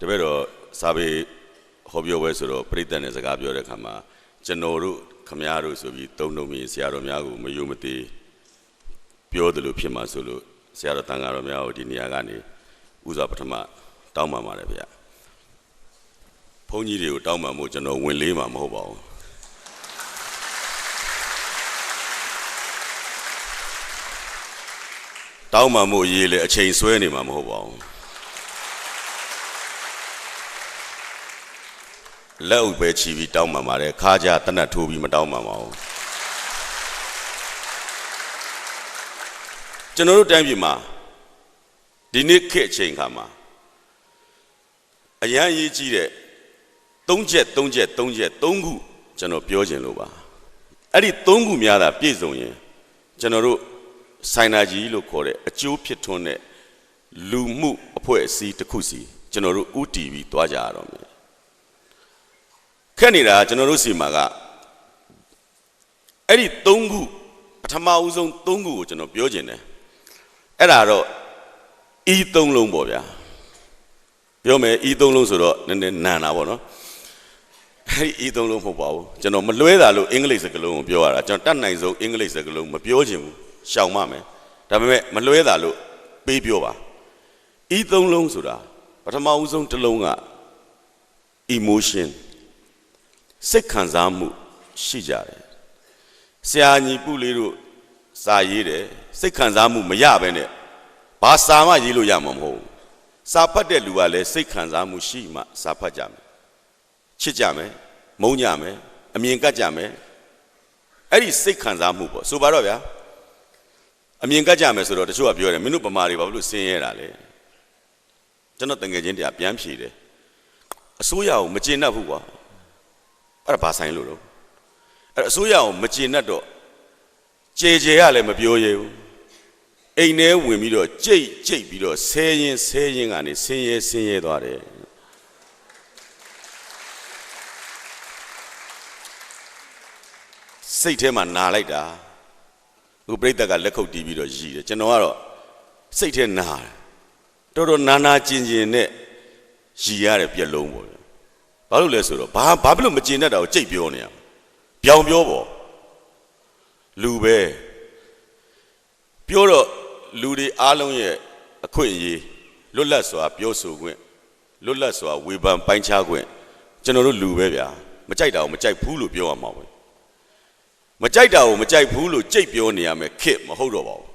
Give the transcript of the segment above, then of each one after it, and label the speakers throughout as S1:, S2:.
S1: တပည့်တော်စာပေဟောပြောပွဲဆိုတော့ပြိတ္တနဲ့စကားပြောတဲ့အခါမှာကျွန်တော်တို့ခမည်းတော်ဆိုပြီးသုံးလုံးပြီးဆရာတော်များကိုမယုံမသိပြောတယ်လို့ဖြစ်မှာဆိုလို့ဆရာတော်တန်ဃာတော်များကိုဒီနေရာကနေဥစွာပထမတောင်းပန်ပါတယ်ဗျာဘုန်းကြီးတွေကိုတောင်းပန်မှုကျွန်တော်ဝင်လေးမှာမဟုတ်ပါဘူးတောင်းပန်မှုရေးလေအချိန်ဆွဲနေမှာမဟုတ်ပါဘူး လက်အုပ်ပဲချီပြီးတောင်းပန်ပါတယ်ခါကြတနတ်ထိုးပြီးမတောင်းပန်ပါဘူးကျွန်တော်တို့တိုင်းပြည်မှာဒီနေ့ခေတ်အချိန်ခါမှာအရန်ရေးကြီးတဲ့၃ချက်၃ချက်၃ချက်၃ခုကျွန်တော်ပြောခြင်းလို့ပါအဲ့ဒီ၃ခုများတာပြည့်စုံရင်ကျွန်တော်တို့ဆိုင်နာကြီးလို့ခေါ်တဲ့အကျိုးဖြစ်ထွန်းတဲ့လူမှုအဖွဲ့အစည်းတစ်ခုစီကျွန်တော်တို့ဥတီပြီးသွားကြရတော့မယ် ခက်နေတာကျွန်တော်တို့စီမှာကအဲ့ဒီ၃ခုပထမဦးဆုံး၃ခုကိုကျွန်တော်ပြောခြင်းတယ်အဲ့ဒါတော့ဤ၃လုံးပေါ့ဗျာပြောမယ်ဤ၃လုံးဆိုတော့နည်းနည်းနန်တာပေါ့နော်အဲ့ဒီဤ၃လုံးမဟုတ်ပါဘူးကျွန်တော်မလွဲတာလို့အင်္ဂလိပ်စကားလုံးကိုပြောရတာကျွန်တော်တတ်နိုင်ဆုံးအင်္ဂလိပ်စကားလုံးမပြောချင်ဘူးရှောင်မမယ်ဒါပေမဲ့မလွဲတာလို့ပေးပြောပါဤ၃လုံးဆိုတာပထမဦးဆုံးတစ်လုံးက emotion စိတ်ခံစားမှုရှိကြတယ်ဆရာညီပုလေးတို့စာရေးတယ်စိတ်ခံစားမှုမရဘဲနဲ့ဘာစာမှရေးလို့ရမှာမဟုတ်ဘူးစာဖတ်တဲ့လူကလည်းစိတ်ခံစားမှုရှိမှစာဖတ်ကြမယ်ချစ်ကြမယ်မုန်းကြမယ်အမြင်ကပ်ကြမယ်အဲ့ဒီစိတ်ခံစားမှုပေါ့ဆိုပါတော့ဗျာအမြင်ကပ်ကြမယ်ဆိုတော့တချို့ကပြောတယ်မင်းတို့ဗမာတွေဘာလို့ဆင်းရဲတာလဲကျွန်တော်တငယ်ချင်းတရားပြန်ဖြေတယ်အစိုးရကိုမကျေနပ်ဘူးကွာ အဲ့ဒါဘာဆိုင်လို့တော့အဲ့အစိုးရအောင်မကျေနပ်တော့ကြေကြေရလည်းမပြောရဘူးအိမ်ထဲဝင်ပြီးတော့ကြိတ်ကြိတ်ပြီးတော့ဆဲရင်ဆဲရင်ကနေဆင်းရဲဆင်းရဲသွားတယ်စိတ်ထဲမှာနာလိုက်တာဟိုပြိတ္တကလက်ခုပ်တီးပြီးတော့ရည်တယ်ကျွန်တော်ကတော့စိတ်ထဲနာတယ်တော်တော်နာနာကျင်ကျင်နဲ့ရည်ရတဲ့ပြက်လုံးပေါ့ ဘာလို့လဲဆိုတော့ဘာဘာဖြစ်လို့မကျင်တတ်တာကိုကြိတ်ပြောနေရပြောင်ပြောပေါ့လူပဲပြောတော့လူတွေအားလုံးရဲ့အခွင့်အရေးလွတ်လပ်စွာပြောဆိုခွင့်လွတ်လပ်စွာဝေဖန်ပိုင်းခြားခွင့်ကျွန်တော်တို့လူပဲဗျာမကြိုက်တာကိုမကြိုက်ဘူးလို့ပြောရမှာပဲမကြိုက်တာကိုမကြိုက်ဘူးလို့ကြိတ်ပြောနေရမယ်ခစ်မဟုတ်တော့ပါဘူး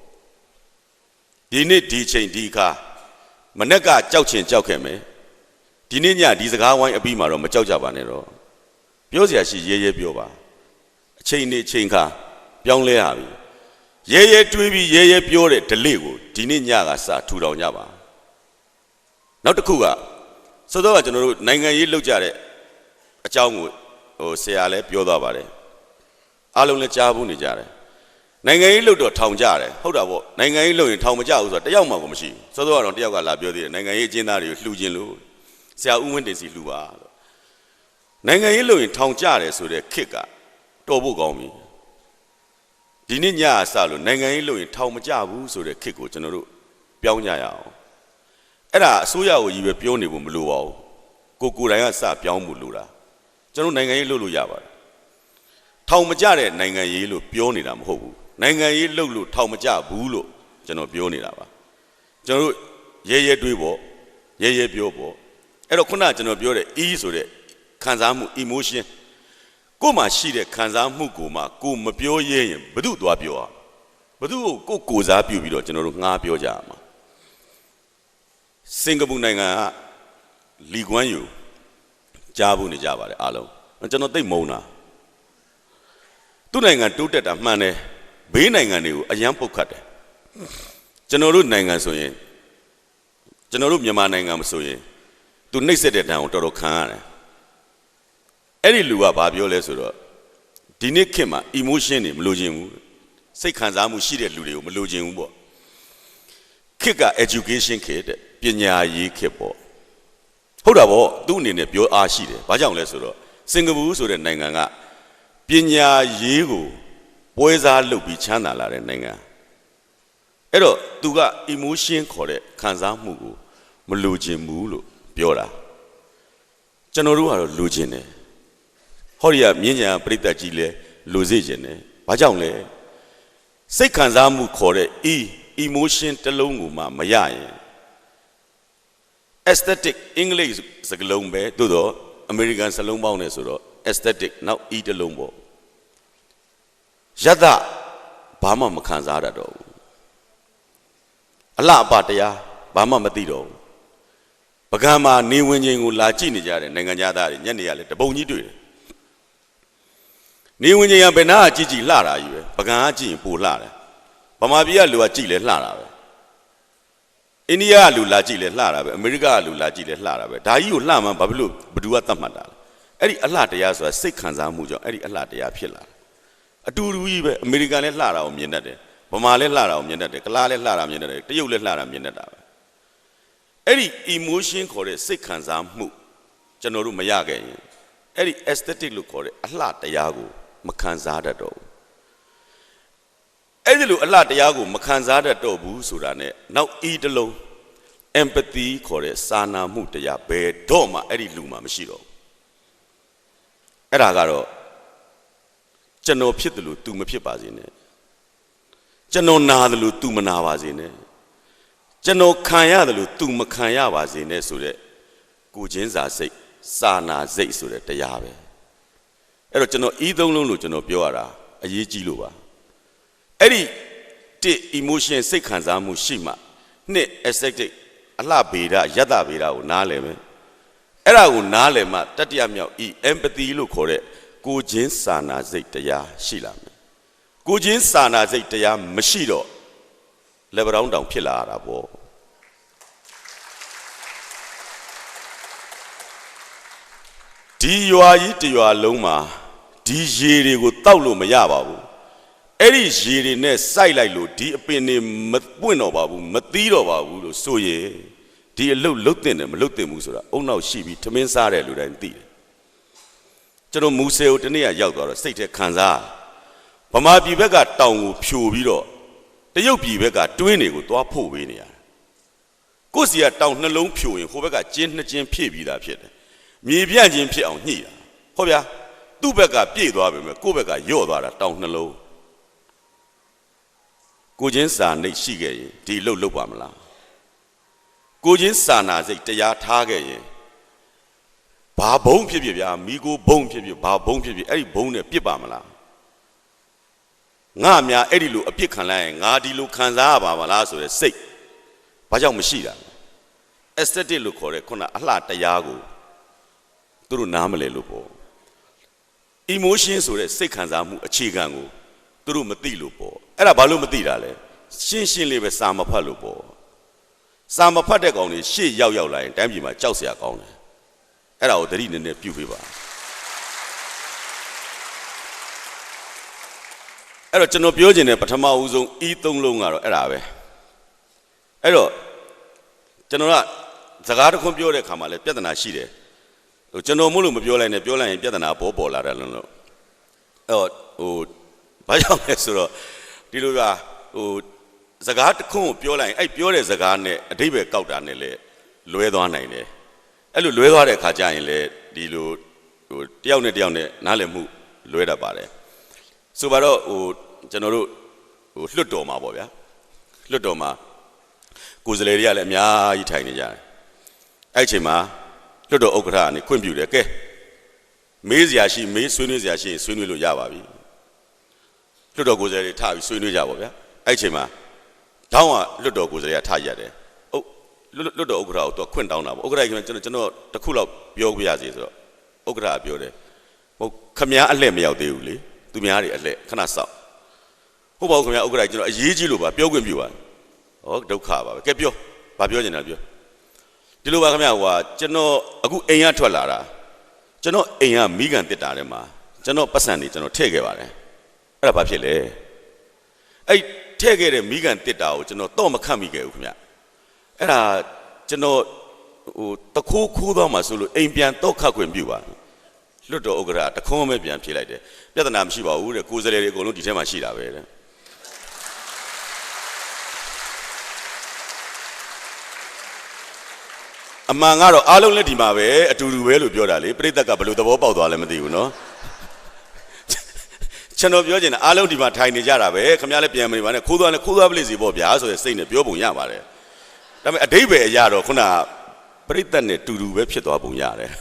S1: ဒီနေ့ဒီချိန်ဒီအခါမနေ့ကကြောက်ချင်ကြောက်ခဲ့မယ် ဒီနေ့ညဒီစကားဝိုင်းအပြီးမှာတော့မကြောက်ကြပါနဲ့တော့ပြောစရာရှိရဲရဲပြောပါအချိန်နေအချိန်ခါပြောင်းလဲရပြီရဲရဲတွေးပြီးရဲရဲပြောတဲ့ delay ကိုဒီနေ့ညကစထူထောင်ကြပါနောက်တစ်ခုကစောစောကကျွန်တော်တို့နိုင်ငံရေးလောက်ကြတဲ့အကြောင်းကိုဟိုဆရာလည်းပြောသွားပါတယ်အားလုံးလည်းကြားဘူးနေကြတယ်နိုင်ငံရေးလို့တော့ထောင်ကြတယ်ဟုတ်တာပေါ့နိုင်ငံရေးလို့ရင်ထောင်မကြဘူးဆိုတော့တယောက်မှကိုမရှိဘူးစောစောကတော့တယောက်ကလာပြောသေးတယ်နိုင်ငံရေးအကျဉ်းသားတွေကိုလှူခြင်းလို့ ဆရာဦးဝင်းတင်စီလှူပါလို့နိုင်ငံရေးလို့ရင်ထောင်ကြတယ်ဆိုတဲ့ခစ်ကတော်ဖို့ကောင်းပြီဒီနေ့ညအစလို့နိုင်ငံရေးလို့ရင်ထောင်မကြဘူးဆိုတဲ့ခစ်ကိုကျွန်တော်တို့ပြောင်းကြရအောင်အဲ့ဒါအစိုးရကိုကြီးပဲပြောနေဖို့မလိုပါဘူးကိုကိုယ်တိုင်ကစပြောင်းမှုလိုတာကျွန်တော်နိုင်ငံရေးလုပ်လို့ရပါတယ်ထောင်မကြတဲ့နိုင်ငံရေးလို့ပြောနေတာမဟုတ်ဘူးနိုင်ငံရေးလုပ်လို့ထောင်မကြဘူးလို့ကျွန်တော်ပြောနေတာပါကျွန်တော်တို့ရဲရဲတွေးပေါ့ရဲရဲပြောပေါ့ အဲ့တော့ခုနကကျွန်တော်ပြောတဲ့ E ဆိုတဲ့ခံစားမှု emotion ကိုယ်မှာရှိတဲ့ခံစားမှုကိုမှကိုယ်မပြောရဲရင်ဘယ်သူသွားပြောอ่ะဘယ်သူကိုကိုယ်ကိုယ်စားပြုပြီးတော့ကျွန်တော်တို့ငှားပြောကြရမှာစင်ကာပူနိုင်ငံကလီကွမ်ယူကြားဖို့နေကြပါတယ်အားလုံးကျွန်တော်သိမုံတာသူ့နိုင်ငံတိုးတက်တာမှန်တယ်ဘေးနိုင်ငံတွေကိုအယံပုတ်ခတ်တယ်ကျွန်တော်တို့နိုင်ငံဆိုရင်ကျွန်တော်တို့မြန်မာနိုင်ငံမဆိုရင် သူနှိပ်စက်တဲ့တန်ကိုတော်တော်ခံရတယ်အဲ့ဒီလူကဘာပြောလဲဆိုတော့ဒီနေ့ခေတ်မှာ emotion တွေမလိုချင်ဘူးစိတ်ခံစားမှုရှိတဲ့လူတွေကိုမလိုချင်ဘူးပေါ့ခေတ်က education ခေတ်တဲ့ပညာရေးခေတ်ပေါ့ဟုတ်တာပေါ့သူ့အနေနဲ့ပြောအားရှိတယ်ဘာကြောင့်လဲဆိုတော့စင်ကာပူဆိုတဲ့နိုင်ငံကပညာရေးကိုပွဲစားလုပ်ပြီးချမ်းသာလာတဲ့နိုင်ငံအဲ့တော့သူက emotion ခေါ်တဲ့ခံစားမှုကိုမလိုချင်ဘူးလို့ ပြောတာကျွန်တော်တို့ကတော့လူချင်းတယ်ဟောဒီကမြင်းညာပြိတ္တကြီးလဲလူစေခြင်းတယ်ဘာကြောင့်လဲစိတ်ခံစားမှုခေါ်တဲ့ e emotion တစ်လုံးကိုမှမရရင် aesthetic english စကားလုံးပဲသို့တော့ american စလုံးပေါင်းနေဆိုတော့ aesthetic နောက် e တစ်လုံးပေါ့ယတဘာမှမခံစားရတော့ဘူးအလှအပတရားဘာမှမသိတော့ဘူးပ ကံမှာနေဝင်ချင်းကိုလာကြည့်နေကြတယ်နိုင်ငံသားတွေညနေရလဲတပုံကြီးတွေ့တယ်နေဝင်ချင်းကဘယ်နာကကြည့်ကြည့်လှတာကြီးပဲပကံကကြည့်ရင်ပိုလှတယ်ဗမာပြည်ကလူကကြည့်လဲလှတာပဲအိန္ဒိယကလူလာကြည့်လဲလှတာပဲအမေရိကကလူလာကြည့်လဲလှတာပဲဒါကြီးကိုလှမှဘာဖြစ်လို့ဘသူကသတ်မှတ်တာလဲအဲ့ဒီအလှတရားဆိုတာစိတ်ခံစားမှုကြောင့်အဲ့ဒီအလှတရားဖြစ်လာတယ်အတူတူကြီးပဲအမေရိကန်လည်းလှတာကိုမြင်တတ်တယ်ဗမာလည်းလှတာကိုမြင်တတ်တယ်ကလားလည်းလှတာမြင်တတ်တယ်တရုတ်လည်းလှတာမြင်တတ်တာပဲ အဲ့ဒီ emotion ခေါ်တဲ့စိတ်ခံစားမှုကျွန်တော်တို့မရခဲ့ရင်အဲ့ဒီ aesthetic လို့ခေါ်တဲ့အလှတရားကိုမခံစားတတ်တော့ဘူးအဲ့ဒီလိုအလှတရားကိုမခံစားတတ်တော့ဘူးဆိုတာ ਨੇ နောက် e တစ်လုံး empathy ခေါ်တဲ့စာနာမှုတရားဘယ်တော့မှအဲ့ဒီလူမှာမရှိတော့ဘူးအဲ့ဒါကတော့ကျွန်တော်ဖြစ်တယ်လို့ तू မဖြစ်ပါစေနဲ့ကျွန်တော်နာတယ်လို့ तू မနာပါစေနဲ့ ကျွန်တော်ခံရတယ်လို့ तू မခံရပါစေနဲ့ဆိုတဲ့ကိုချင်းစာစိတ်စာနာစိတ်ဆိုတဲ့တရားပဲအဲ့တော့ကျွန်တော်ဤသုံးလုံးလို့ကျွန်တော်ပြောရတာအရေးကြီးလို့ပါအဲ့ဒီတစ် emotion စိတ်ခံစားမှုရှိမှနှစ် aesthetic အလှဗေဒယတ္တဗေဒကိုနားလည်မယ်အဲ့ဒါကိုနားလည်မှတတိယမြောက်ဤ empathy လို့ခေါ်တဲ့ကိုချင်းစာနာစိတ်တရားရှိလာမယ်ကိုချင်းစာနာစိတ်တရားမရှိတော့လက်ပတောင်းတောင်ဖြစ်လာရတာပေါ့ ဒီရွာကြီးတရွာလုံးမှာဒီရေတွေကိုတောက်လို့မရပါဘူးအဲ့ဒီရေတွေနဲ့စိုက်လိုက်လို့ဒီအပင်တွေမပွင့်တော့ပါဘူးမသီးတော့ပါဘူးလို့ဆိုရင်ဒီအလုတ်လုတ်တင်တယ်မလုတ်တင်ဘူးဆိုတာအုံနောက်ရှိပြီးထမင်းစားတယ်လူတိုင်းသိတယ်ကျွန်တော်မူဆယ်ကိုတနေ့ကရောက်သွားတော့စိတ်ထဲခံစားဗမာပြည်ဘက်ကတောင်ကိုဖြိုပြီးတော့တရုတ်ပြည်ဘက်ကတွင်းတွေကိုသွားဖို့ပေးနေရတယ်ကိုယ့်စီကတောင်နှလုံးဖြိုရင်ဟိုဘက်ကကျင်းနှစ်ကျင်းဖြည့်ပြီးသားဖြစ်တယ် မြေပြန့်ချင်းဖြစ်အောင်ညှိတာဟုတ်ဗျာသူ့ဘက်ကပြည့်သွားပြီမဲ့ကိုယ့်ဘက်ကယော့သွားတာတောင်နှလုံးကိုချင်းစာနှိတ်ရှိခဲ့ရင်ဒီလှုပ်လှုပ်ပါမလားကိုချင်းစာနာစိတ်တရားထားခဲ့ရင်ဘာဘုံဖြစ်ဖြစ်ဗျာမိကိုဘုံဖြစ်ဖြစ်ဘာဘုံဖြစ်ဖြစ်အဲ့ဒီဘုံနဲ့ပြစ်ပါမလားငါများအဲ့ဒီလိုအပြစ်ခံလိုက်ရင်ငါဒီလိုခံစားရပါမလားဆိုတဲ့စိတ်ဘာကြောင့်မရှိတာ aesthetic လို့ခေါ်တဲ့ခုနအလှတရားကို သူတို့နားမလဲလို့ပေါ့ emotion ဆိုတဲ့စိတ်ခံစားမှုအခြေခံကိုသူတို့မသိလို့ပေါ့အဲ့ဒါဘာလို့မသိတာလဲရှင်းရှင်းလေးပဲစာမဖတ်လို့ပေါ့စာမဖတ်တဲ့ကောင်တွေရှေ့ရောက်ရောက်လာရင်တိုင်းပြည်မှာကြောက်စရာကောင်းတယ်အဲ့ဒါကိုသတိနည်းနည်းပြုပေးပါအဲ့တော့ကျွန်တော်ပြောချင်တဲ့ပထမဦးဆုံးဤသုံးလုံးကတော့အဲ့ဒါပဲအဲ့တော့ကျွန်တော်ကစကားတစ်ခွန်းပြောတဲ့ခါမှာလည်းပြဿနာရှိတယ် ဟိုကျွန်တော်မို့လို့မပြောလိုက်နဲ့ပြောလိုက်ရင်ပြဿနာပေါ်ပေါ်လာတယ်လို့အဲ့တော့ဟိုဘာကြောင့်လဲဆိုတော့ဒီလိုကဟိုစကားတစ်ခွန်းကိုပြောလိုက်ရင်အဲ့ပြောတဲ့စကားနဲ့အတိပယ်ကောက်တာနဲ့လေလွဲသွားနိုင်တယ်အဲ့လိုလွဲသွားတဲ့ခါကျရင်လေဒီလိုဟိုတယောက်နဲ့တယောက်နဲ့နားလည်မှုလွဲတတ်ပါတယ်ဆိုပါတော့ဟိုကျွန်တော်တို့ဟိုလွတ်တော်မှာပေါ့ဗျာလွတ်တော်မှာကိုယ်စလဲတွေကလည်းအများကြီးထိုင်နေကြတယ်အဲ့အချိန်မှာ လွတ်တော်ဥက္ကဋ္ဌကနေခွင့်ပြုတယ်ကဲမေးစရာရှိမေးဆွေးနွေးစရာရှိရင်ဆွေးနွေးလို့ရပါပြီလွတ်တော်ကိုယ်စားလှယ်ထပြီးဆွေးနွေးကြပါဗျာအဲ့ချိန်မှာတောင်းကလွတ်တော်ကိုယ်စားလှယ်ကထရတယ်ဟုတ်လွတ်တော်ဥက္ကဋ္ဌကိုသူခွင့်တောင်းတာပေါ့ဥက္ကဋ္ဌကကျွန်တော်ကျွန်တော်တစ်ခုလောက်ပြောပြရစီဆိုတော့ဥက္ကဋ္ဌကပြောတယ်ဟုတ်ခမားအလှဲ့မရောက်သေးဘူးလေသူများတွေအလှဲ့ခဏစောင့်ဟုတ်ပါဘူးခမားဥက္ကဋ္ဌကျွန်တော်အရေးကြီးလို့ပါပြောခွင့်ပြုပါဟောဒုက္ခပါပဲကဲပြောဘာပြောနေတာပြော ဒီလိုပါခမားဟိုကကျွန်တော်အခုအိမ်ကထွက်လာတာကျွန်တော်အိမ်ကမိကန်တစ်တာထဲမှာကျွန်တော်ပတ်စံနေကျွန်တော်ထည့်ခဲ့ပါတယ်အဲ့ဒါဘာဖြစ်လဲအဲ့ထည့်ခဲ့တဲ့မိကန်တစ်တာကိုကျွန်တော်တော့မခတ်မိခဲ့ဘူးခင်ဗျအဲ့ဒါကျွန်တော်ဟိုတခိုးခိုးသွားမှဆိုလို့အိမ်ပြန်တော့ခတ်ခွင့်ပြုပါလွတ်တော်ဥက္ကရာတခွန်းပဲပြန်ဖြေလိုက်တယ်ပြဿနာမရှိပါဘူးတဲ့ကိုယ်စလဲတွေအကုန်လုံးဒီထဲမှာရှိတာပဲတဲ့ အမှန်ကတော့အားလုံးလက်ဒီမှာပဲအတူတူပဲလို့ပြောတာလေပြိတ္တကဘယ်လိုသဘောပေါက်သွားလဲမသိဘူးနော်ကျွန်တော်ပြောချင်တာအားလုံးဒီမှာထိုင်နေကြတာပဲခင်ဗျားလည်းပြန်မနေပါနဲ့ခိုးသွားလည်းခိုးသွားပလိစီပေါ့ဗျာဆိုတဲ့စိတ်နဲ့ပြောပုံရပါတယ်ဒါပေမဲ့အတိတ်ပဲအရာတော့ခုနကပြိတ္တနဲ့တူတူပဲဖြစ်သွားပုံရတယ်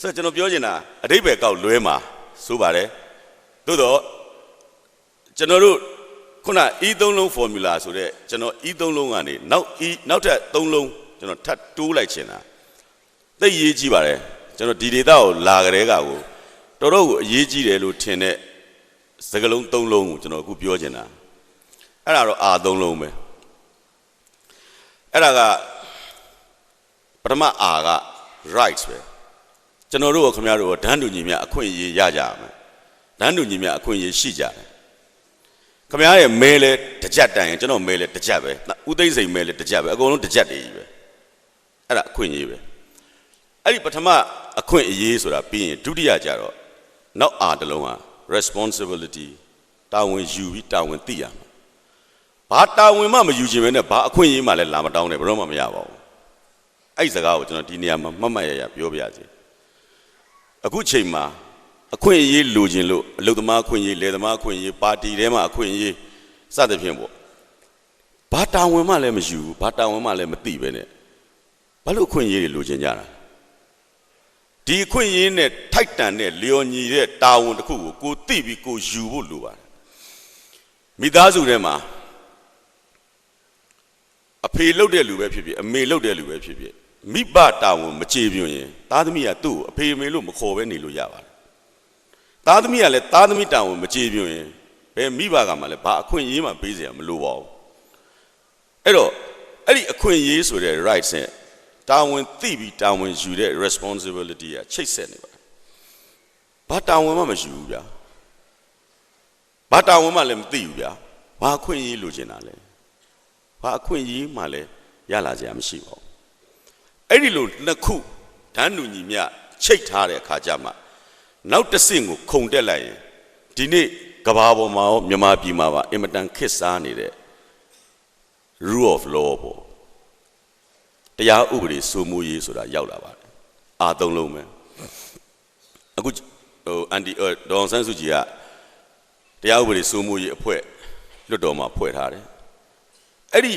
S1: ဆိုတော့ကျွန်တော်ပြောချင်တာအတိတ်ပဲကောက်လွဲမှာဆိုပါတယ်သို့တော့ကျွန်တော်တို့ခုန E သုံးလုံး formula ဆိုတဲ့ကျွန်တော် E သုံးလုံးကနေနောက် E နောက်ထပ်သုံးလုံး ကျွန်တော်ထပ်တိုးလိုက်ချင်တာသိရေးကြည့်ပါတယ်ကျွန်တော်ဒီ data ကိုလာကြတဲ့ကကိုတော်တော်ကိုအရေးကြီးတယ်လို့ထင်တဲ့စကလုံးသုံးလုံးကိုကျွန်တော်အခုပြောချင်တာအဲ့ဒါတော့ R သုံးလုံးပဲအဲ့ဒါကပထမ R က rights ပဲကျွန်တော်တို့ကခင်ဗျားတို့ကဒန်းတူညီမြအခွင့်အရေးရကြရမယ်ဒန်းတူညီမြအခွင့်အရေးရှိကြတယ်ခမရရဲ့မဲလဲတစ်ကြက်တိုင်ရင်ကျွန်တော်မဲလဲတစ်ကြက်ပဲဥသိမ့်စိန်မဲလဲတစ်ကြက်ပဲအကုန်လုံးတစ်ကြက်တည်းကြီးပဲ အဲ့ဒါအခွင့်အရေးပဲအဲ့ဒီပထမအခွင့်အရေးဆိုတာပြီးရင်ဒုတိယကြတော့နောက်အာတစ်လုံးဟာ responsibility တာဝန်ယူပြီးတာဝန်သိရမှာဘာတာဝန်မှမယူခြင်းပဲနဲ့ဘာအခွင့်အရေးမှလည်းလာမတောင်းနဲ့ဘယ်တော့မှမရပါဘူးအဲ့ဒီစကားကိုကျွန်တော်ဒီနေရာမှာမှတ်မှတ်ရရပြောပြရစီအခုချိန်မှာအခွင့်အရေးလိုချင်လို့အလုသမားအခွင့်အရေးလယ်သမားအခွင့်အရေးပါတီထဲမှာအခွင့်အရေးစသဖြင့်ပေါ့ဘာတာဝန်မှလည်းမယူဘူးဘာတာဝန်မှလည်းမသိပဲနဲ့ ဘာလို့အခွင့်အရေးတွေလိုချင်ကြတာဒီအခွင့်အရေးနဲ့ထိုက်တန်တဲ့လျော်ညီတဲ့တာဝန်တစ်ခုကိုကိုသိပြီးကိုယူဖို့လိုပါတယ်မိသားစုထဲမှာအဖေလှုပ်တဲ့လူပဲဖြစ်ဖြစ်အမေလှုပ်တဲ့လူပဲဖြစ်ဖြစ်မိဘတာဝန်မကြေပြွန်ရင်သားသမီးကသူ့ကိုအဖေအမေလို့မခေါ်ပဲနေလို့ရပါတယ်သားသမီးကလည်းသားသမီးတာဝန်မကြေပြွန်ရင်ဘယ်မိဘကမှလည်းဘာအခွင့်အရေးမှပေးစရာမလိုပါဘူးအဲ့တော့အဲ့ဒီအခွင့်အရေးဆိုတဲ့ rights နဲ့ တာဝန်သိပြီးတာဝန်ယူတဲ့ responsibility ကချိတ်ဆက်နေပါတယ်ဘာတာဝန်မှမယူဘူးဗျာဘာတာဝန်မှလည်းမသိဘူးဗျာဘာအခွင့်အရေးလိုချင်တာလဲဘာအခွင့်အရေးမှလည်းရလာစရာမရှိပါဘူးအဲ့ဒီလိုနှစ်ခုဓာတ်နူညီမြချိတ်ထားတဲ့အခါကျမှနောက်တစ်ဆင့်ကိုခုံတက်လိုက်ရင်ဒီနေ့ကဘာပေါ်မှာရောမြန်မာပြည်မှာပါအင်မတန်ခစ်စားနေတဲ့ rule of law ပေါ့ တရားဥပဒေစိုးမိုးရေးဆိုတာရောက်လာပါတယ်အာသုံးလုံးပဲအခုဟိုအန်တီဒေါန်ဆန်းစုကြည်ကတရားဥပဒေစိုးမိုးရေးအဖွဲ့လွတ်တော်မှာဖွဲ့ထားတယ်အဲ့ဒီ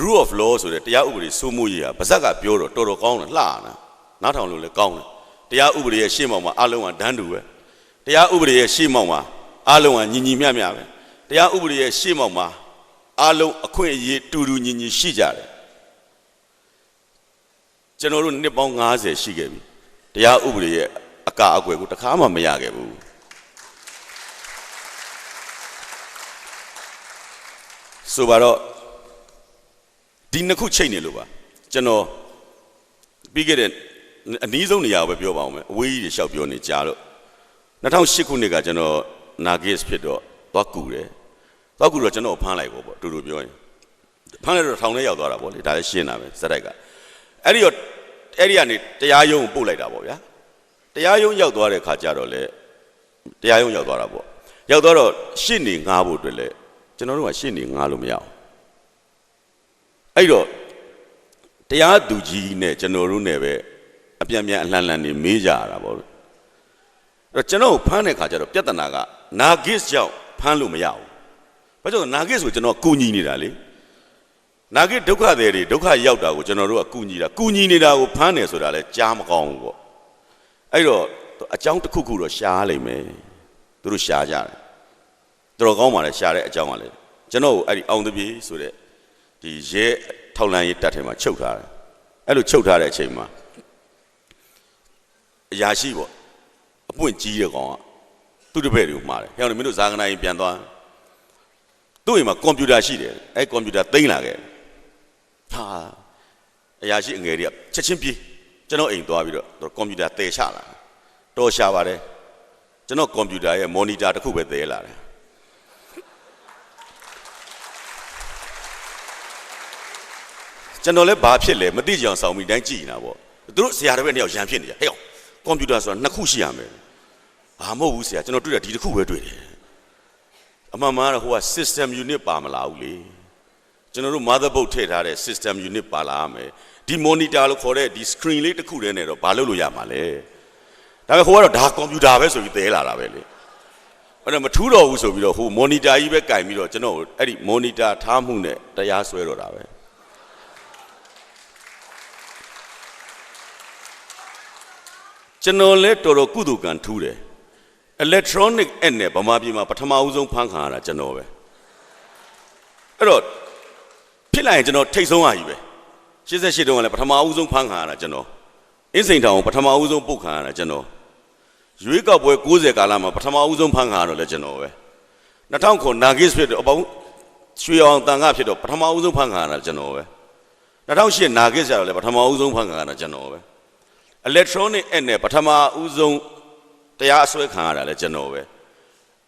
S1: rule of law ဆိုတဲ့တရားဥပဒေစိုးမိုးရေးဟာဗဇက်ကပြောတော့တော်တော်ကောင်းတယ်လှတာနားထောင်လို့လည်းကောင်းတယ်တရားဥပဒေရဲ့ရှေ့မှောက်မှာအလုံးကဒန်းတူပဲတရားဥပဒေရဲ့ရှေ့မှောက်မှာအလုံးကညီညီမျှမျှပဲတရားဥပဒေရဲ့ရှေ့မှောက်မှာအလုံးအခွင့်အရေးတူတူညီညီရှိကြတယ် ကျွန်တော်တို့နှစ်ပေါင်း90ရှိခဲ့ပြီတရားဥပဒေရဲ့အကအကွယ်ကိုတစ်ခါမှမရခဲ့ဘူးဆိုပါတော့ဒီနှစ်ခုချိန်နေလို့ပါကျွန်တော်ပြီးခဲ့တဲ့အနည်းဆုံးနေရာကိုပဲပြောပါအောင်မယ်အဝေးကြီးတွေရှောက်ပြောနေကြားလို့2008ခုနှစ်ကကျွန်တော်နာဂစ်ဖြစ်တော့သွားကူတယ်သွားကူတော့ကျွန်တော်ဖမ်းလိုက်ပေါ့ပေါ့အတူတူပြောရင်ဖမ်းလိုက်တော့ထောင်ထဲရောက်သွားတာပေါ့လေဒါလည်းရှင်းတာပဲစက်တိုက်က အဲ့ဒီတော့အဲ့ဒီကနေတရားရုံးကိုပို့လိုက်တာပေါ့ဗျာတရားရုံးရောက်သွားတဲ့ခါကျတော့လေတရားရုံးရောက်သွားတာပေါ့ရောက်သွားတော့ရှင်းနေငားဖို့အတွက်လေကျွန်တော်တို့ကရှင်းနေငားလို့မရအောင်အဲ့တော့တရားသူကြီးနဲ့ကျွန်တော်တို့နဲ့ပဲအပြန်ပြန်အလှန်လှန်နေမေးကြရတာပေါ့အဲ့တော့ကျွန်တော်ကိုဖမ်းတဲ့ခါကျတော့ပြဿနာကနာဂစ်ကြောင့်ဖမ်းလို့မရဘူးဘာကြောင့်နာဂစ်ဆိုကျွန်တော်ကူညီနေတာလေ နာဂစ်ဒုက္ခတွေတွေဒုက္ခရောက်တာကိုကျွန်တော်တို့ကကူညီတာကူညီနေတာကိုဖမ်းတယ်ဆိုတာလဲကြားမကောင်းဘူးပေါ့အဲ့တော့အကြောင်းတစ်ခုခုတော့ရှားလိမ့်မယ်သူတို့ရှားကြတယ်တော်ကောင်းပါလေရှားတဲ့အကြောင်းကလည်းကျွန်တော်ကိုအဲ့ဒီအောင်တပြေဆိုတဲ့ဒီရဲထောက်လန်းရေးတပ်ထဲမှာချုပ်ထားတယ်အဲ့လိုချုပ်ထားတဲ့အချိန်မှာအရာရှိပေါ့အပွင့်ကြီးတဲ့ကောင်ကသူ့တပည့်တွေကိုမှားတယ်ဟဲ့မင်းတို့ဇာကနာကြီးပြန်သွားသူ့အိမ်မှာကွန်ပျူတာရှိတယ်အဲ့ကွန်ပျူတာသိမ်းလာခဲ့ ဟာအရာရှိအငယ်တွေကချက်ချင်းပြေးကျွန်တော်အိမ်သွားပြီးတော့ကွန်ပျူတာတည်ချလာတော်ရှာပါတယ်ကျွန်တော်ကွန်ပျူတာရဲ့မော်နီတာတစ်ခုပဲတည်လာတယ်ကျွန်တော်လည်းဘာဖြစ်လဲမသိကြအောင်စောင်းပြီးတိုင်းကြည့်နေတာပေါ့သူတို့ဆရာတစ်ပည့်နှစ်ယောက်ရန်ဖြစ်နေကြဟဲ့ကွန်ပျူတာဆိုတာနှစ်ခုရှိရမယ်ဘာမဟုတ်ဘူးဆရာကျွန်တော်တွေ့တာဒီတစ်ခုပဲတွေ့တယ်အမှန်မှန်တော့ဟိုက system unit ပါမလာဘူးလေ ကျွန်တော်တို့ motherboard ထည့်ထားတဲ့ system unit ပါလာရမယ်ဒီ monitor လို့ခေါ်တဲ့ဒီ screen လေးတစ်ခုတည်းနဲ့တော့ဘာလုပ်လို့ရမှာလဲဒါပေမဲ့ဟိုကတော့ဒါကွန်ပျူတာပဲဆိုပြီးသဲလာတာပဲလေအဲ့တော့မထူးတော့ဘူးဆိုပြီးတော့ဟို monitor ကြီးပဲကင်ပြီးတော့ကျွန်တော်အဲ့ဒီ monitor ထားမှုနဲ့တရားစွဲတော့တာပဲကျွန်တော်လည်းတော်တော်ကုသကံထူးတယ် electronic app နဲ့ဗမာပြည်မှာပထမဦးဆုံးဖန်ခံရတာကျွန်တော်ပဲအဲ့တော့ ဖြစ်လိုက်ရင်ကျွန်တော်ထိတ်ဆုံးရကြီးပဲ88တုန်းကလည်းပထမဦးဆုံးဖန်ခံရတာကျွန်တော်အင်းစိန်တောင်ကိုပထမဦးဆုံးပုတ်ခံရတာကျွန်တော်ရွေးကောက်ပွဲ60ကာလမှာပထမဦးဆုံးဖန်ခံရတော့လည်းကျွန်တော်ပဲ2000ခုနာဂစ်ဖြစ်တော့အပေါင်းရွှေအောင်တန်ခါဖြစ်တော့ပထမဦးဆုံးဖန်ခံရတာကျွန်တော်ပဲ2008နာဂစ်ကျတော့လည်းပထမဦးဆုံးဖန်ခံရတာကျွန်တော်ပဲ electronic app နဲ့ပထမဦးဆုံးတရားအစွဲခံရတာလည်းကျွန်တော်ပဲ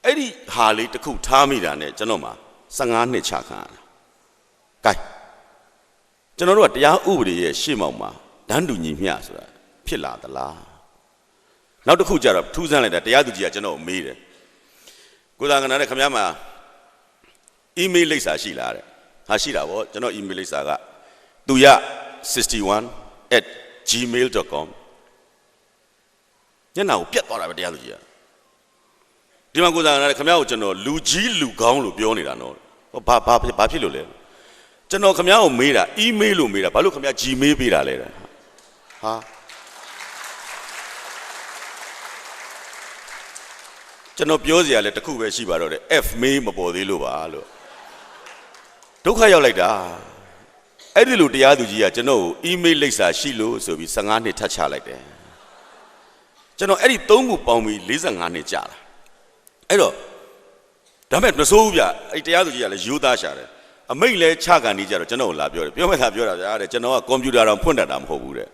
S1: အဲ့ဒီဟာလေးတစ်ခုထားမိတာနဲ့ကျွန်တော်မှာ15နှစ်ချခံရတာ gain ကျွန်တော်တို့ကတရားဥပဒေရဲ့ရှေ့မှောက်မှာဒန်းတူညီမျှဆိုတာဖြစ်လာသလားနောက်တစ်ခုကျတော့ထူးဆန်းလိုက်တာတရားသူကြီးကကျွန်တော်ကိုမေးတယ်ကိုသာကနာနဲ့ခင်ဗျားမှာ email လိပ်စာရှိလားတဲ့ဟာရှိတာဗောကျွန်တော် email လိပ်စာကသူရ 61@gmail.com ညနာကိုပြတ်သွားတာပဲတရားသူကြီးကဒီမှာကိုသာကနာနဲ့ခင်ဗျားကိုကျွန်တော်လူကြီးလူကောင်းလို့ပြောနေတာနော်ဟောဘာဘာဖြစ်ဘာဖြစ်လို့လဲ ကျွန်တော်ခင်ဗျားကိုမေးတာ email လို့မေးတာဘာလို့ခင်ဗျား gmail ပေးတာလဲတဲ့ဟာကျွန်တော်ပြောစရာလဲတစ်ခုပဲရှိပါတော့တယ် F mail မပေါ်သေးလို့ပါလို့ဒုက္ခရောက်လိုက်တာအဲ့ဒီလိုတရားသူကြီးကကျွန်တော်ကို email လိပ်စာရှိလို့ဆိုပြီး15နှစ်ထပ်ချလိုက်တယ်ကျွန်တော်အဲ့ဒီ၃ခုပေါင်းပြီး45နှစ်ကြာတာအဲ့တော့ဒါမဲ့မစိုးဘူးဗျအဲ့ဒီတရားသူကြီးကလည်းယူသားရှာတယ် အမိတ်လဲချကန်နေကြတော့ကျွန်တော်ကိုလာပြောတယ်ပြောမဲ့သာပြောတာဗျာတဲ့ကျွန်တော်ကကွန်ပျူတာတော့ဖွင့်တတ်တာမဟုတ်ဘူးတဲ့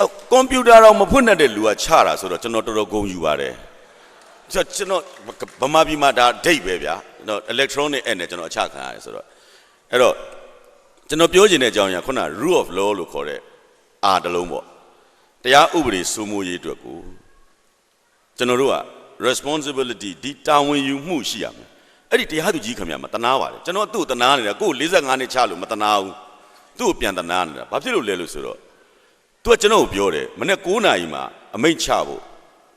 S1: အော်ကွန်ပျူတာတော့မဖွင့်တတ်တဲ့လူကချတာဆိုတော့ကျွန်တော်တော်တော်ဂုဏ်ယူပါတယ်ကျွန်တော်ကျွန်တော်ဗမာပြည်မှာဒါဒိတ်ပဲဗျာကျွန်တော် electronic app နဲ့ကျွန်တော်အချခံရတယ်ဆိုတော့အဲ့တော့ကျွန်တော်ပြောချင်တဲ့အကြောင်းအရာခုန rule of law လို့ခေါ်တဲ့အာတစ်လုံးပေါ့တရားဥပဒေစိုးမိုးရေးအတွက်ကိုကျွန်တော်တို့က responsibility ဒီတာဝန်ယူမှုရှိရမယ်အဲ့ဒီတရားသူကြီးခင်ဗျာမတနာပါလေကျွန်တော်သူ့ကိုတနာနေတာကိုယ်45နှစ်ချလို့မတနာဘူးသူ့ကိုပြန်တနာနေတာဘာဖြစ်လို့လဲလို့ဆိုတော့သူကကျွန်တော်ကိုပြောတယ်မနေ့9နာရီမှာအမိန့်ချဖို့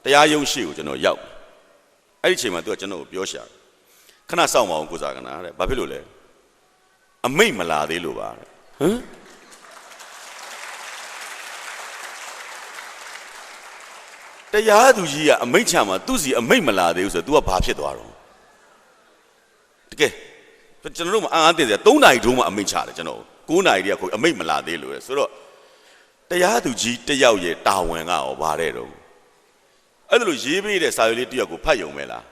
S1: တရားရုံးရှိကိုကျွန်တော်ရောက်အဲ့ဒီအချိန်မှာသူကကျွန်တော်ကိုပြောရှာခဏစောင့်ပါအောင်ကိုစားကနာတဲ့ဘာဖြစ်လို့လဲအမိန့်မလာသေးလို့ပါတဲ့ဟမ် တရားသူကြီးကအမိန့်ချမှာသူ့စီအမိန့်မလာသေးဘူးဆိုတော့ तू ကဘာဖြစ်သွားတော့တကယ်ကျွန်တော်တို့မအားအသင့်စရာ3နာရီတုန်းမှအမိန့်ချတယ်ကျွန်တော်9နာရီတည်းကကိုအမိန့်မလာသေးလို့လေဆိုတော့တရားသူကြီးတယောက်ရဲ့တာဝန်ကရောဗါတဲ့တော့အဲ့ဒါလို့ရေးပေးတဲ့စာရွက်လေးတယောက်ကိုဖတ်ယုံမဲလား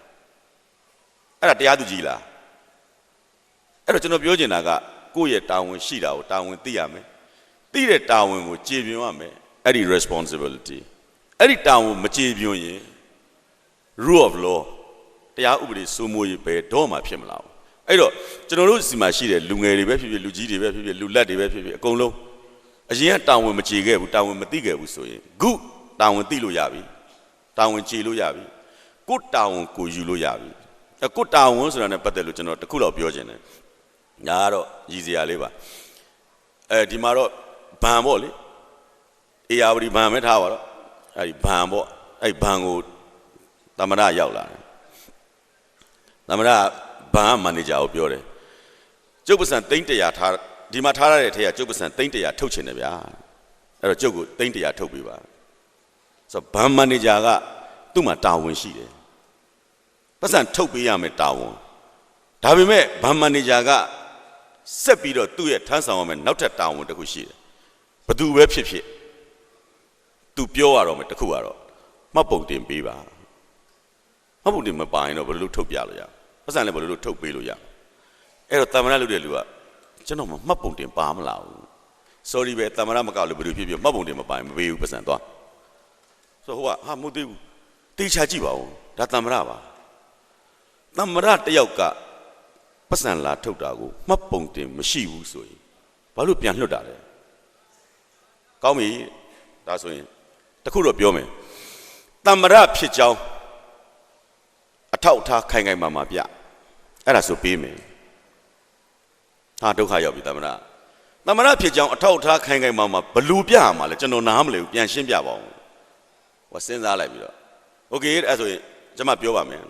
S1: အဲ့ဒါတရားသူကြီးလားအဲ့တော့ကျွန်တော်ပြောချင်တာကကိုယ့်ရဲ့တာဝန်ရှိတာကိုတာဝန်သိရမယ်သိတဲ့တာဝန်ကိုကျေပြွန်ရမယ်အဲ့ဒီ responsibility အဲ့ဒီတာဝန်မကျေပြွန်ရင် rule of law တရားဥပဒေစိုးမိုးရေးပဲတော့မှဖြစ်မလာဘူးအဲ့တော့ကျွန်တော်တို့စီမှာရှိတဲ့လူငယ်တွေပဲဖြစ်ဖြစ်လူကြီးတွေပဲဖြစ်ဖြစ်လူလက်တွေပဲဖြစ်ဖြစ်အကုန်လုံးအရင်ကတာဝန်မကျေခဲ့ဘူးတာဝန်မသိခဲ့ဘူးဆိုရင်ခုတာဝန်သိလို့ရပြီတာဝန်ကျေလို့ရပြီကိုယ်တာဝန်ကိုယူလို့ရပြီအဲကိုယ်တာဝန်ဆိုတာ ਨੇ ပတ်သက်လို့ကျွန်တော်တခုတော့ပြောချင်တယ်ညာကတော့ရည်စရာလေးပါအဲဒီမှာတော့ဘန်ပေါ့လေအေယာဝတီဘန်ပဲထားပါတော့ အဲ့ဒီဘန်ပေါ့အဲ့ဘန်ကိုသမရရောက်လာတယ်သမရဘန်မန်နေဂျာကိုပြောတယ်ကျုပ်ပစံသိန်း100ထားဒီမှာထားရတဲ့ထဲကကျုပ်ပစံသိန်း100ထုတ်ချင်တယ်ဗျာအဲ့တော့ကျုပ်ကိုသိန်း100ထုတ်ပေးပါဆိုတော့ဘန်မန်နေဂျာကသူ့မှာတာဝန်ရှိတယ်ပစံထုတ်ပေးရမယ်တာဝန်ဒါပေမဲ့ဘန်မန်နေဂျာကဆက်ပြီးတော့သူ့ရဲ့ထမ်းဆောင်ရမယ်နောက်ထပ်တာဝန်တစ်ခုရှိတယ်ဘသူပဲဖြစ်ဖြစ် သူပြောရတော့မယ်တခုကတော့မှတ်ပုံတင်ပေးပါမှတ်ပုံတင်မပါရင်တော့ဘယ်လိုထုတ်ပြလို့ရပတ်စံလည်းဘယ်လိုထုတ်ပေးလို့ရအဲ့တော့တာမဏလုပ်တဲ့လူကကျွန်တော်မှတ်ပုံတင်ပါမလားဘူး sorry ပဲတာမဏမကောက်လို့ဘယ်လိုဖြစ်ဖြစ်မှတ်ပုံတင်မပါရင်မပေးဘူးပတ်စံသွားဆိုဟိုကဟာမဟုတ်သေးဘူးတေချာကြည့်ပါဦးဒါတာမဏပါတာမဏတယောက်ကပတ်စံလာထုတ်တာကိုမှတ်ပုံတင်မရှိဘူးဆိုရင်ဘာလို့ပြန်လွတ်တာလဲကောင်းပြီဒါဆိုရင် တခုတော့ပြောမယ်တမ္မရဖြစ်ကြောင်းအထောက်အထားခိုင်ခိုင်မာမာပြအဲ့ဒါဆိုပေးမယ် ဟာဒုက္ခရောက်ပြီတမနာတမနာဖြစ်ကြောင်းအထောက်အထားခိုင်ခိုင်မာမာဘလူပြရမှာလဲကျွန်တော်နားမလည်ဘူးပြန်ရှင်းပြပါဦးဟောစဉ်းစားလိုက်ပြီးတော့โอเคအဲ့ဆိုရင်ကျွန်မပြောပါမယ်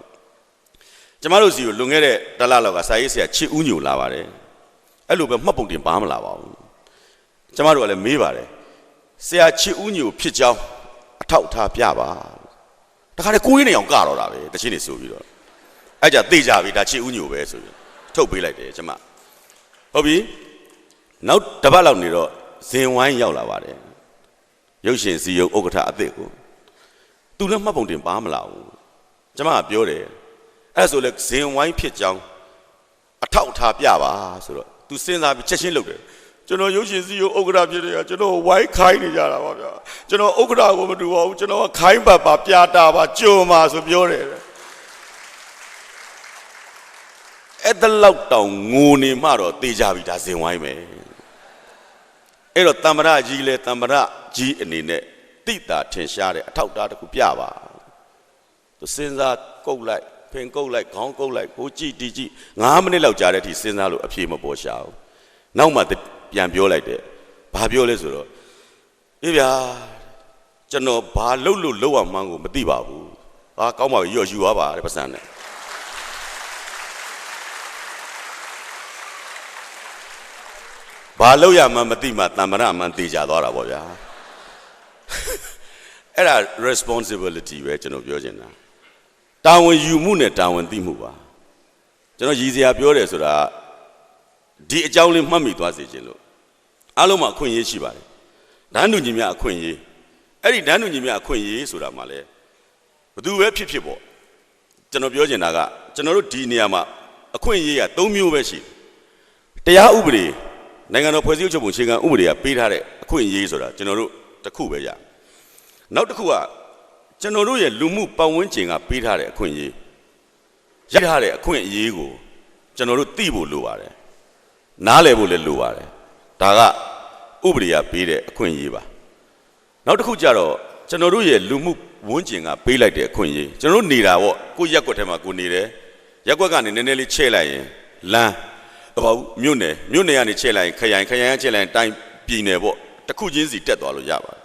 S1: ကျမတို့စီကိုလွန်ခဲ့တဲ့တလလောက်ကစာရေးဆရာချစ်ဦးညိုလာပါတယ်အဲ့လိုပဲမှတ်ပုံတင်ပါမလာပါဘူးကျမတို့ကလည်းမေးပါတယ်ဆရာချစ်ဦးညိုဖြစ်ကြောင်း အထောက်အထားပြပါတခါတည်းကိုင်းနေအောင်ကတော့တာပဲတချင်းနေဆိုပြီးတော့အဲ့ကြသိကြပြီဒါချစ်ဦးညိုပဲဆိုပြီးထုတ်ပေးလိုက်တယ်ကျမဟုတ်ပြီနောက်တစ်ပတ်လောက်နေတော့ဇင်ဝိုင်းရောက်လာပါတယ်ရုပ်ရှင်စီယုံဥက္ကဋ္ဌအသစ်ကိုသူလည်းမှတ်ပုံတင်ပါမလာဘူးကျမကပြောတယ်အဲ့ဆိုလဲဇင်ဝိုင်းဖြစ်ကြောင်းအထောက်အထားပြပါဆိုတော့ तू စဉ်းစားပြီးချက်ချင်းလုပ်တယ် ကျွန်တော်ရုပ်ရှင်စီယုံဥက္ကဋ္ဌဖြစ်တယ်ကကျွန်တော်ဝိုင်းခိုင်းနေကြတာပါဗျာကျွန်တော်ဥက္ကဋ္ဌကိုမတူပါဘူးကျွန်တော်ကခိုင်းပါပါပြတာပါကြုံပါဆိုပြောတယ်အဲ့ဒါလောက်တောင်ငိုနေမှတော့တေးကြပြီဒါဇင်ဝိုင်းပဲအဲ့တော့တမ္မရကြီးလဲတမ္မရကြီးအနေနဲ့တိတာထင်ရှားတဲ့အထောက်အထားတစ်ခုပြပါသူစဉ်းစားကုတ်လိုက်ဖင်ကုတ်လိုက်ခေါင်းကုတ်လိုက်ကိုကြည့်တီးကြည့်9မိနစ်လောက်ကြာတဲ့အထိစဉ်းစားလို့အဖြေမပေါ်ရှာဘူးနောက်မှ ပြန်ပြောလိုက်တယ်ဘာပြောလဲဆိုတော့အေးဗျာကျွန်တော်ဘာလုပ်လို့လောက်အောင်မှန်းကိုမသိပါဘူးဟာကောင်းပါပြီရော့ယူသွားပါတဲ့ပတ်စံနဲ့ဘာလို့ရမှန်းမသိမှတမ္မရမှန်းသိကြသွားတာပေါ့ဗျာအဲ့ဒါ responsibility ပဲကျွန်တော်ပြောချင်တာတာဝန်ယူမှုနဲ့တာဝန်သိမှုပါကျွန်တော်ရည်စရာပြောတယ်ဆိုတာဒီအကြောင်းလေးမှတ်မိသွားစေခြင်းလို့ အားလုံးမှာအခွင့်အရေးရှိပါတယ်ဒန်းတူညီများအခွင့်အရေးအဲ့ဒီဒန်းတူညီများအခွင့်အရေးဆိုတာမှလည်းဘသူပဲဖြစ်ဖြစ်ပေါ့ကျွန်တော်ပြောချင်တာကကျွန်တော်တို့ဒီနေရာမှာအခွင့်အရေးက၃မျိုးပဲရှိတယ်တရားဥပဒေနိုင်ငံတော်ဖွဲ့စည်းချုပ်ပုံအခြေခံဥပဒေကပေးထားတဲ့အခွင့်အရေးဆိုတာကျွန်တော်တို့တစ်ခုပဲရနောက်တစ်ခုကကျွန်တော်တို့ရဲ့လူမှုပတ်ဝန်းကျင်ကပေးထားတဲ့အခွင့်အရေးရထားတဲ့အခွင့်အရေးကိုကျွန်တော်တို့သိဖို့လိုပါတယ်နားလည်ဖို့လည်းလိုပါတယ် ဒါကဥပဒေကပေးတဲ့အခွင့်အရေးပါနောက်တစ်ခုကျတော့ကျွန်တော်တို့ရဲ့လူမှုဝန်းကျင်ကပေးလိုက်တဲ့အခွင့်အရေးကျွန်တော်တို့နေတာပေါ့ကိုယ့်ရက်ွက်ထဲမှာကိုယ်နေတယ်ရက်ွက်ကနေနည်းနည်းလေးချဲ့လိုက်ရင်လမ်းဘာဘူးမြို့နယ်မြို့နယ်ကနေချဲ့လိုက်ရင်ခရိုင်ခရိုင်ကချဲ့လိုက်ရင်တိုင်းပြည်နယ်ပေါ့တစ်ခုချင်းစီတက်သွားလို့ရပါတယ်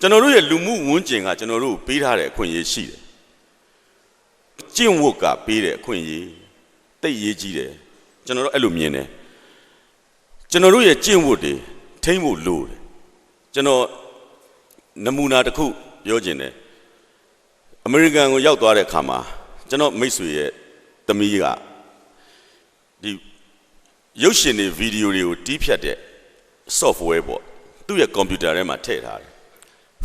S1: ကျွန်တော်တို့ရဲ့လူမှုဝန်းကျင်ကကျွန်တော်တို့ပေးထားတဲ့အခွင့်အရေးရှိတယ်ကျင့်ဝတ်ကပေးတဲ့အခွင့်အရေးတိတ်ရေးကြီးတယ်ကျွန်တော်တို့အဲ့လိုမြင်တယ် ကျွန်တော်တို့ရဲ့ကျင့်ဝတ်တွေထိမ့်ဖို့လိုတယ်ကျွန်တော်နမူနာတစ်ခုပြောခြင်းတယ်အမေရိကန်ကိုရောက်သွားတဲ့အခါမှာကျွန်တော်မိတ်ဆွေရဲ့သမီးကဒီရုပ်ရှင်တွေဗီဒီယိုတွေကိုတီးဖြတ်တဲ့ software ပေါ့သူ့ရဲ့ computer ထဲမှာထည့်ထားတယ်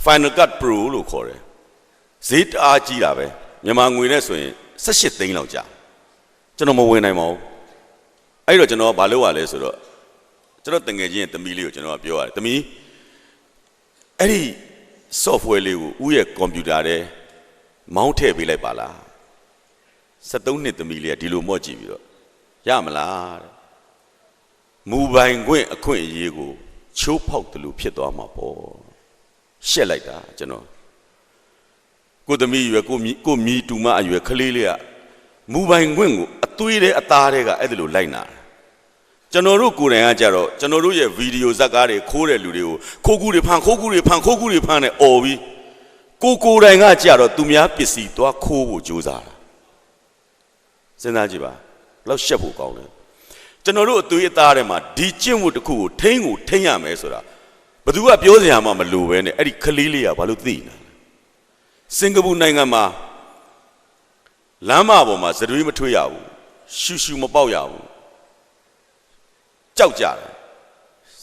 S1: Final Cut Pro လို့ခေါ်တယ်ဈေးတအားကြီးတာပဲမြန်မာငွေနဲ့ဆိုရင်18သိန်းလောက်ကြာကျွန်တော်မဝင်နိုင်ပါဘူးအဲ့တော့ကျွန်တော်ကဘာလုပ်ရလဲဆိုတော့ ကျွန်တော်တငယ်ချင်းရဲ့သမီးလေးကိုကျွန်တော်ကပြောရတယ်သမီးအဲ့ဒီ software လေးကိုဦးရဲ့ computer ထဲမောင်းထည့်ပေးလိုက်ပါလား73နှစ်သမီးလေးကဒီလိုမော့ကြည့်ပြီးတော့ရမလားတဲ့မူပိုင်ခွင့်အခွင့်အရေးကိုချိုးဖောက်တယ်လို့ဖြစ်သွားမှာပေါ့ရှက်လိုက်တာကျွန်တော်ကိုသမီးရွယ်ကိုမီကိုမီတူမအရွယ်ကလေးလေးကမူပိုင်ခွင့်ကိုအသွေးတဲ့အသားတွေကအဲ့ဒါလိုလိုက်နာ ကျွန်တော်တို့ကိုယ်တိုင်ကကြတော့ကျွန်တော်တို့ရဲ့ဗီဒီယိုဇာတ်ကားတွေခိုးတဲ့လူတွေကိုခိုးကူးတွေဖန်ခိုးကူးတွေဖန်ခိုးကူးတွေဖန်နဲ့អော်ပြီးကိုကိုယ်တိုင်ကကြတော့သူများပစ္စည်းသွားခိုးဖို့ကြိုးစားတာစဉ်းစားကြည့်ပါဘယ်လောက်ရှက်ဖို့ကောင်းလဲကျွန်တော်တို့အသွေးအသားတွေမှာဒီကျင့်ဝတ်တစ်ခုကိုထိန်းကိုထိန်းရမယ်ဆိုတာဘယ်သူကပြောစရာမှမလိုပဲနဲ့အဲ့ဒီကလေးလေးကဘာလို့သိနေလဲစင်ကာပူနိုင်ငံမှာလမ်းမပေါ်မှာသတွေးမထွေးရဘူးရှူရှူမပေါက်ရဘူး ကြောက်ကြတယ်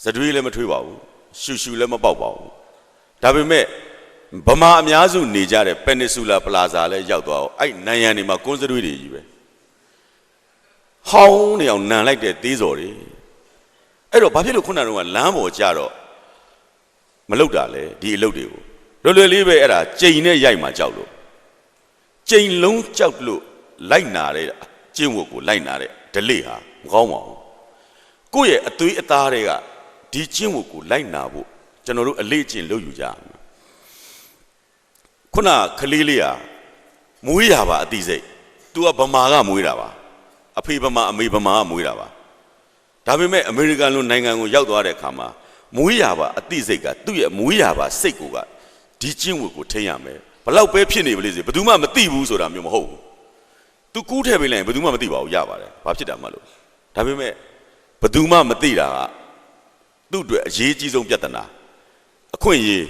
S1: သတွေးလည်းမထွေးပါဘူးရှူရှူလည်းမပေါက်ပါဘူးဒါပေမဲ့ဗမာအများစုနေကြတဲ့ပန်နီဆူလာပလာဇာလည်းရောက်သွားအောင်အဲ့နိုင်ရန်တွေမှာကွန်းသတွေးတွေကြီးပဲဟောင်းနေအောင်နန်လိုက်တဲ့သေးစော်တွေအဲ့တော့ဘာဖြစ်လို့ခုနကတော့လမ်းပေါ်ကြတော့မလုတာလေဒီအလုပ်တွေကိုလွယ်လွယ်လေးပဲအဲ့ဒါကြိမ်နဲ့ရိုက်မှကြောက်လို့ကြိမ်လုံးကြောက်လို့လိုက်နာတဲ့ကျင့်ဝတ်ကိုလိုက်နာတဲ့ဒလိဟာမကောင်းပါဘူး ကိုယ့်ရဲ့အသွေးအသားတွေကဒီကျင့်ဝတ်ကိုလိုက်နာဖို့ကျွန်တော်တို့အလေးအကျင့်လုပ်ယူကြခုနကလေးလေးဟာမွေးရပါအသိစိတ် तू ကဗမာကမွေးတာပါအဖေဗမာအမေဗမာကမွေးတာပါဒါပေမဲ့အမေရိကန်လိုနိုင်ငံကိုရောက်သွားတဲ့အခါမှာမွေးရပါအသိစိတ်ကသူ့ရဲ့မွေးရပါစိတ်ကိုကဒီကျင့်ဝတ်ကိုထိန်းရမယ်ဘလောက်ပဲဖြစ်နေပါလိမ့်စေဘယ်သူမှမသိဘူးဆိုတာမျိုးမဟုတ်ဘူး तू ကူးထည့်ပေးလိုက်ရင်ဘယ်သူမှမသိပါဘူးရပါတယ်ဘာဖြစ်တာမှလို့ဒါပေမဲ့ ဘယ်သူမှမသိတာကသူ့အတွက်အရေးကြီးဆုံးပြဿနာအခွင့်အရေး